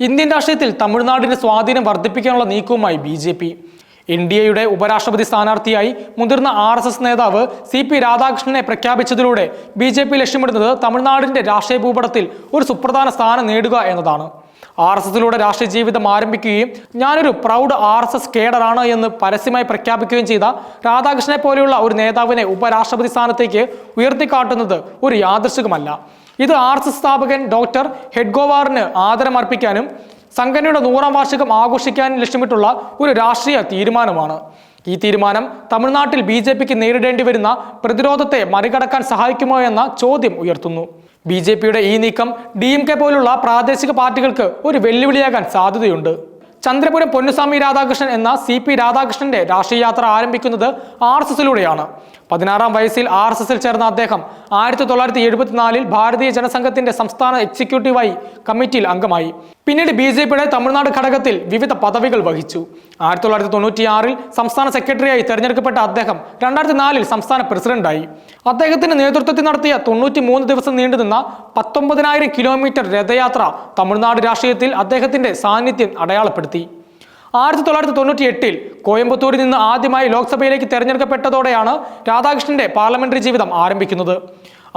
Indian രാഷ്ട്രീയത്തിൽ തമിഴ്നാടിന്റെ സ്വാധീനം വർദ്ധിപ്പിക്കാനുള്ള നീക്കവുമായി B J P. N D എയുടെ ഉപരാഷ്ട്രപതി സ്ഥാനാർത്ഥിയായി മുതിർന്ന ആർ എസ് എസ് നേതാവ് സി പി രാധാകൃഷ്ണനെ പ്രഖ്യാപിച്ചതിലൂടെ ബി ജെ പി ലക്ഷ്യമിടുന്നത് തമിഴ്നാടിന്റെ രാഷ്ട്രീയ ഭൂപടത്തിൽ ഒരു സുപ്രധാന സ്ഥാനം നേടുക എന്നതാണ്. ആർ എസ് എസിലൂടെ രാഷ്ട്രീയ ജീവിതം ആരംഭിക്കുകയും ഞാനൊരു പ്രൗഡ് ആർ എസ് എസ് കേഡറാണ് എന്ന് പരസ്യമായി പ്രഖ്യാപിക്കുകയും ചെയ്ത രാധാകൃഷ്ണനെ പോലെയുള്ള ഒരു നേതാവിനെ ഉപരാഷ്ട്രപതി സ്ഥാനത്തേക്ക് ഉയർത്തിക്കാട്ടുന്നത് ഒരു യാദൃശികമല്ല ഇത് ആർട്സ് സ്ഥാപകൻ ഡോക്ടർ ഹെഡ്ഗോവാറിന് ആദരമർപ്പിക്കാനും സംഘടനയുടെ നൂറാം വാർഷികം ആഘോഷിക്കാനും ലക്ഷ്യമിട്ടുള്ള ഒരു രാഷ്ട്രീയ തീരുമാനമാണ്. ഈ തീരുമാനം തമിഴ്നാട്ടിൽ ബി ജെ പിക്ക് നേരിടേണ്ടി വരുന്ന പ്രതിരോധത്തെ മറികടക്കാൻ സഹായിക്കുമോ എന്ന ചോദ്യം ഉയർത്തുന്നു. ബി ജെ പിയുടെ ഈ നീക്കം ഡി എം കെ പോലുള്ള പ്രാദേശിക പാർട്ടികൾക്ക് ഒരു വെല്ലുവിളിയാകാൻ സാധ്യതയുണ്ട്. ചന്ദ്രപുരം പൊന്നുസ്വാമി രാധാകൃഷ്ണൻ എന്ന സി പി രാധാകൃഷ്ണന്റെ രാഷ്ട്രീയ യാത്ര ആരംഭിക്കുന്നത് ആർ എസ് എസിലൂടെയാണ്. പതിനാറാം വയസ്സിൽ ആർ എസ് എസിൽ ചേർന്ന അദ്ദേഹം ആയിരത്തി തൊള്ളായിരത്തി എഴുപത്തിനാലിൽ ഭാരതീയ ജനസംഘത്തിന്റെ സംസ്ഥാന എക്സിക്യൂട്ടീവായി കമ്മിറ്റിയിൽ അംഗമായി. പിന്നീട് ബി ജെ പിയുടെ തമിഴ്നാട് ഘടകത്തിൽ വിവിധ പദവികൾ വഹിച്ചു. ആയിരത്തി തൊള്ളായിരത്തി തൊണ്ണൂറ്റിയാറിൽ സംസ്ഥാന സെക്രട്ടറിയായി തെരഞ്ഞെടുക്കപ്പെട്ട അദ്ദേഹം രണ്ടായിരത്തി നാലിൽ സംസ്ഥാന പ്രസിഡന്റായി. അദ്ദേഹത്തിന്റെ നേതൃത്വത്തിൽ നടത്തിയ തൊണ്ണൂറ്റി മൂന്ന് ദിവസം നീണ്ടുനിന്ന പത്തൊമ്പതിനായിരം കിലോമീറ്റർ രഥയാത്ര തമിഴ്നാട് രാഷ്ട്രീയത്തിൽ അദ്ദേഹത്തിന്റെ സാന്നിധ്യം അടയാളപ്പെടുത്തി. ആയിരത്തി തൊള്ളായിരത്തി തൊണ്ണൂറ്റി എട്ടിൽ കോയമ്പത്തൂരിൽ നിന്ന് ആദ്യമായി ലോക്സഭയിലേക്ക് തെരഞ്ഞെടുക്കപ്പെട്ടതോടെയാണ് രാധാകൃഷ്ണന്റെ പാർലമെന്ററി ജീവിതം ആരംഭിക്കുന്നത്.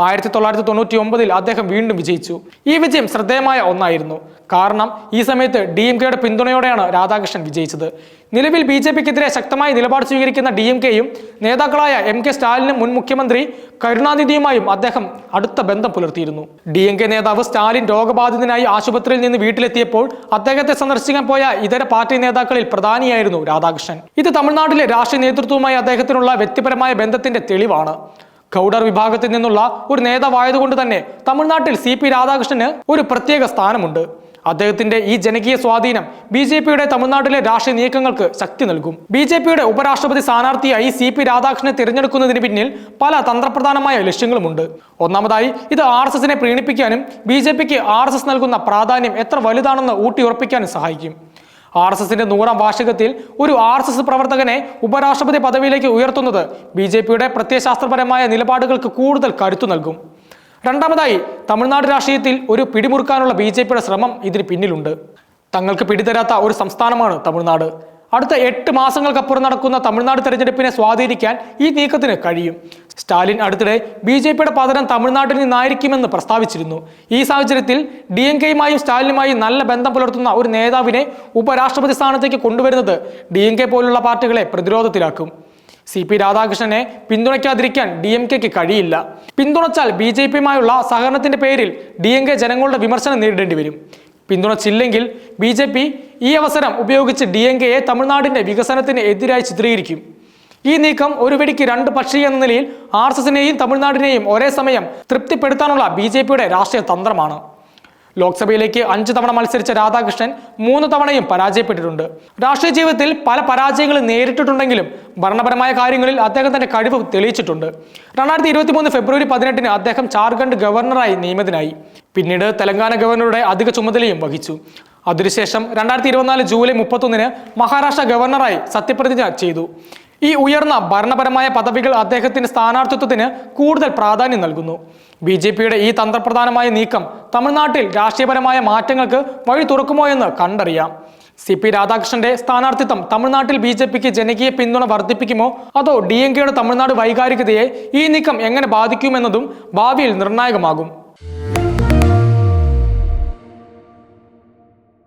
ആയിരത്തി തൊള്ളായിരത്തി തൊണ്ണൂറ്റി ഒമ്പതിൽ അദ്ദേഹം വീണ്ടും വിജയിച്ചു. ഈ വിജയം ശ്രദ്ധേയമായ ഒന്നായിരുന്നു. കാരണം ഈ സമയത്ത് ഡി എം കെയുടെ പിന്തുണയോടെയാണ് രാധാകൃഷ്ണൻ വിജയിച്ചത്. നിലവിൽ ബി ജെ പിക്കെതിരെ ശക്തമായ നിലപാട് സ്വീകരിക്കുന്ന ഡി എം കെയും നേതാക്കളായ എം കെ സ്റ്റാലിനും മുൻ മുഖ്യമന്ത്രി കരുണാനിധിയുമായും അദ്ദേഹം അടുത്ത ബന്ധം പുലർത്തിയിരുന്നു. ഡി എം കെ നേതാവ് സ്റ്റാലിൻ രോഗബാധിതനായി ആശുപത്രിയിൽ നിന്ന് വീട്ടിലെത്തിയപ്പോൾ അദ്ദേഹത്തെ സന്ദർശിക്കാൻ പോയ ഇതര പാർട്ടി നേതാക്കളിൽ പ്രധാനിയായിരുന്നു രാധാകൃഷ്ണൻ. ഇത് തമിഴ്നാട്ടിലെ രാഷ്ട്രീയ നേതൃത്വവുമായി അദ്ദേഹത്തിനുള്ള വ്യക്തിപരമായ ബന്ധത്തിന്റെ തെളിവാണ്. ഗൗഡർ വിഭാഗത്തിൽ നിന്നുള്ള ഒരു നേതാവായതുകൊണ്ട് തന്നെ തമിഴ്നാട്ടിൽ സി പി രാധാകൃഷ്ണന് ഒരു പ്രത്യേക സ്ഥാനമുണ്ട്. അദ്ദേഹത്തിന്റെ ഈ ജനകീയ സ്വാധീനം ബി ജെ പിയുടെ തമിഴ്നാട്ടിലെ രാഷ്ട്രീയ നീക്കങ്ങൾക്ക് ശക്തി നൽകും. ബി ജെ പിയുടെ ഉപരാഷ്ട്രപതി സ്ഥാനാർത്ഥിയായി സി പി രാധാകൃഷ്ണനെ തിരഞ്ഞെടുക്കുന്നതിന് പിന്നിൽ പല തന്ത്രപ്രധാനമായ ലക്ഷ്യങ്ങളുമുണ്ട്. ഒന്നാമതായി ഇത് ആർ എസ് എസിനെ പ്രീണിപ്പിക്കാനും ബി ജെ പിക്ക് ആർ എസ് എസ് നൽകുന്ന പ്രാധാന്യം എത്ര വലുതാണെന്ന് ഊട്ടിയുറപ്പിക്കാനും സഹായിക്കും. ആർ എസ് എസിന്റെ നൂറാം വാർഷികത്തിൽ ഒരു ആർ എസ് എസ് പ്രവർത്തകനെ ഉപരാഷ്ട്രപതി പദവിയിലേക്ക് ഉയർത്തുന്നത് ബി ജെ പിയുടെ പ്രത്യയശാസ്ത്രപരമായ നിലപാടുകൾക്ക് കൂടുതൽ കരുത്തു നൽകും. രണ്ടാമതായി തമിഴ്നാട് രാഷ്ട്രീയത്തിൽ ഒരു പിടിമുറുക്കാനുള്ള ബി ജെ പിയുടെ ശ്രമം ഇതിന് പിന്നിലുണ്ട്. തങ്ങൾക്ക് പിടിതരാത്ത ഒരു സംസ്ഥാനമാണ് തമിഴ്നാട്. അടുത്ത എട്ട് മാസങ്ങൾക്കപ്പുറം നടക്കുന്ന തമിഴ്നാട് തെരഞ്ഞെടുപ്പിനെ സ്വാധീനിക്കാൻ ഈ നീക്കത്തിന് കഴിയും. സ്റ്റാലിൻ അടുത്തിടെ ബി ജെ പിയുടെ പതനം തമിഴ്നാട്ടിൽ നിന്നായിരിക്കുമെന്ന് പ്രസ്താവിച്ചിരുന്നു. ഈ സാഹചര്യത്തിൽ ഡി എം കെയുമായും സ്റ്റാലിനുമായും നല്ല ബന്ധം പുലർത്തുന്ന ഒരു നേതാവിനെ ഉപരാഷ്ട്രപതി സ്ഥാനത്തേക്ക് കൊണ്ടുവരുന്നത് ഡി എം കെ പോലുള്ള പാർട്ടികളെ പ്രതിരോധത്തിലാക്കും. സി പി രാധാകൃഷ്ണനെ പിന്തുണയ്ക്കാതിരിക്കാൻ ഡി എം കെക്ക് കഴിയില്ല. പിന്തുണച്ചാൽ ബി ജെ പിയുമായുള്ള സഹകരണത്തിന്റെ പേരിൽ ഡി എം കെ ജനങ്ങളുടെ വിമർശനം നേരിടേണ്ടി വരും. പിന്തുണച്ചില്ലെങ്കിൽ ബി ജെ പി ഈ അവസരം ഉപയോഗിച്ച് ഡി എം കെയെ തമിഴ്നാടിന്റെ വികസനത്തിന് എതിരായി ചിത്രീകരിക്കും. ഈ നീക്കം ഒരു വെടിക്ക് രണ്ട് പക്ഷി എന്ന നിലയിൽ ആർ എസ് എസിനെയും തമിഴ്നാടിനെയും ഒരേ സമയം തൃപ്തിപ്പെടുത്താനുള്ള ബി ജെ പിയുടെ രാഷ്ട്രീയ തന്ത്രമാണ്. ലോക്സഭയിലേക്ക് അഞ്ച് തവണ മത്സരിച്ച രാധാകൃഷ്ണൻ മൂന്ന് തവണയും പരാജയപ്പെട്ടിട്ടുണ്ട്. രാഷ്ട്രീയ ജീവിതത്തിൽ പല പരാജയങ്ങളും നേരിട്ടിട്ടുണ്ടെങ്കിലും ഭരണപരമായ കാര്യങ്ങളിൽ അദ്ദേഹം തന്റെ കഴിവ് തെളിയിച്ചിട്ടുണ്ട്. രണ്ടായിരത്തി ഇരുപത്തി മൂന്ന് ഫെബ്രുവരി പതിനെട്ടിന് അദ്ദേഹം ജാർഖണ്ഡ് ഗവർണറായി നിയമിതനായി. പിന്നീട് തെലങ്കാന ഗവർണറുടെ അധിക ചുമതലയും വഹിച്ചു. അതിനുശേഷം രണ്ടായിരത്തി ഇരുപത്തിനാല് ജൂലൈ മുപ്പത്തൊന്നിന് മഹാരാഷ്ട്ര ഗവർണറായി സത്യപ്രതിജ്ഞ ചെയ്തു. ഈ ഉയർന്ന ഭരണപരമായ പദവികൾ അദ്ദേഹത്തിന്റെ സ്ഥാനാർത്ഥിത്വത്തിന് കൂടുതൽ പ്രാധാന്യം നൽകുന്നു. ബി ജെ പിയുടെ ഈ തന്ത്രപ്രധാനമായ നീക്കം തമിഴ്നാട്ടിൽ രാഷ്ട്രീയപരമായ മാറ്റങ്ങൾക്ക് വഴി തുറക്കുമോ എന്ന് കണ്ടറിയാം. സി പി രാധാകൃഷ്ണന്റെ സ്ഥാനാർത്ഥിത്വം തമിഴ്നാട്ടിൽ ബി ജെ പിക്ക് ജനകീയ പിന്തുണ വർദ്ധിപ്പിക്കുമോ? അതോ ഡി എം കെയുടെ തമിഴ്നാട് വൈകാരികതയെ ഈ നീക്കം എങ്ങനെ ബാധിക്കുമെന്നതും ഭാവിയിൽ നിർണായകമാകും.